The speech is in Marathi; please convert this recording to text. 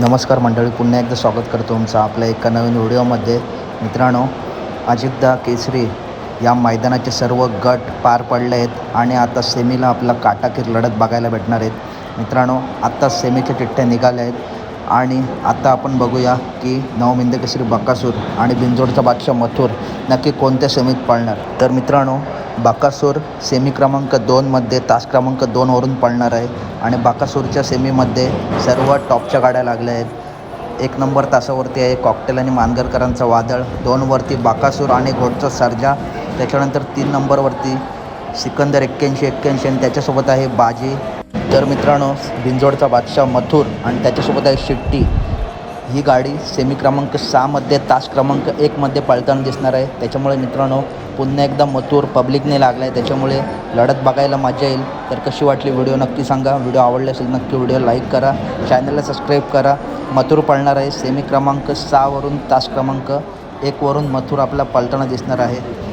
नमस्कार मंडळी पुन्हा एकदा स्वागत करतो तुमचं आपल्या एका नवीन व्हिडिओमध्ये. मित्रांनो अजितदा केसरी या मैदानाचे सर्व गट पार पडले आहेत आणि आता सेमीला आपला काटाकीर लढत बघायला भेटणार आहेत. मित्रांनो आत्ता सेमीच्या चिठ्ठ्या निघाल्या आहेत आणि आता आपण बघूया की नवमिंद केसरी बकासूर आणि बिंजोडचा बादशाह मथुर नक्की कोणत्या सेमीत पळणार. तर मित्रांनो बाकासूर सेमी क्रमांक दोनमध्ये तास क्रमांक दोनवरून पळणार आहे. आणि बाकासूरच्या सेमीमध्ये सर्व टॉपच्या गाड्या लागल्या आहेत. एक नंबर तासावरती आहे कॉकटेल आणि मानगरकरांचा वादळ. दोनवरती बाकासूर आणि घोटचा सर्जा. त्याच्यानंतर तीन नंबरवरती सिकंदर एक्क्याऐंशी एक्क्याऐंशी आणि त्याच्यासोबत आहे बाजी. तर मित्रांनो भिंजोडचा बादशाह मथुर आणि त्याच्यासोबत आहे शिट्टी. ही गाडी सेमी क्रमांक सहामध्ये तास क्रमांक एकमध्ये पळताना दिसणार आहे. त्याच्यामुळे मित्रांनो पुन्हा एकदा मथुर पब्लिकने लागला आहे त्याच्यामुळे लढत बघायला मजा येईल. तर कशी वाटली व्हिडिओ नक्की सांगा. व्हिडिओ आवडले असेल नक्की व्हिडिओ लाईक करा. चॅनलला सबस्क्राईब करा. मथुर पळणार आहे. सेमी क्रमांक सहावरून तास क्रमांक एकवरून मथुर आपला पळताना दिसणार आहे.